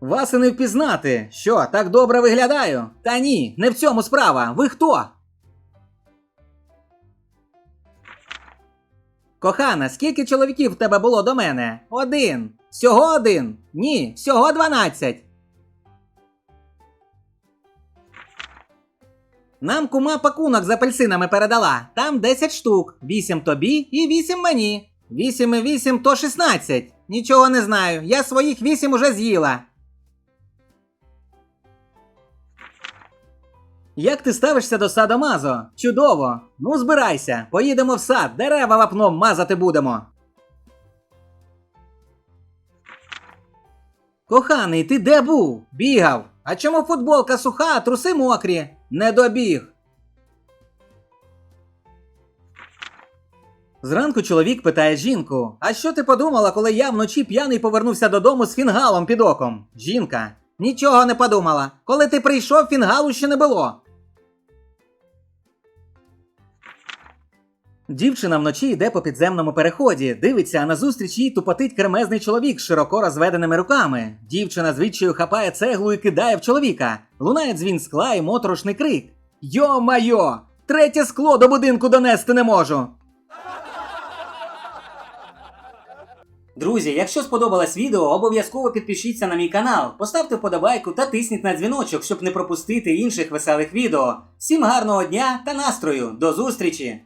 Вас і не впізнати. Що, так добре виглядаю? Та ні, не в цьому справа. Ви хто? Кохана, скільки чоловіків в тебе було до мене? Один. Всього один? Ні, всього дванадцять. Нам кума пакунок з апельсинами передала. Там 10 штук. 8 тобі і 8 мені. 8 і 8 то 16. Нічого не знаю. Я своїх 8 уже з'їла. Як ти ставишся до садомазо? Чудово. Ну, збирайся, поїдемо в сад, дерева вапном мазати будемо. Коханий, ти де був? Бігав. А чому футболка суха, а труси мокрі? Не добіг. Зранку чоловік питає жінку: А що ти подумала, коли я вночі п'яний повернувся додому з фінгалом під оком? Жінка. Нічого не подумала. Коли ти прийшов, фінгалу ще не було. Дівчина вночі йде по підземному переході, дивиться, а назустріч їй тупотить кремезний чоловік з широко розведеними руками. Дівчина звідчаю хапає цеглу і кидає в чоловіка. Лунає дзвін скла і моторошний крик. Йо-майо! Третє скло до будинку донести не можу. Друзі, якщо сподобалось відео, обов'язково підпишіться на мій канал, поставте вподобайку та тисніть на дзвіночок, щоб не пропустити інших веселих відео. Всім гарного дня та настрою! До зустрічі!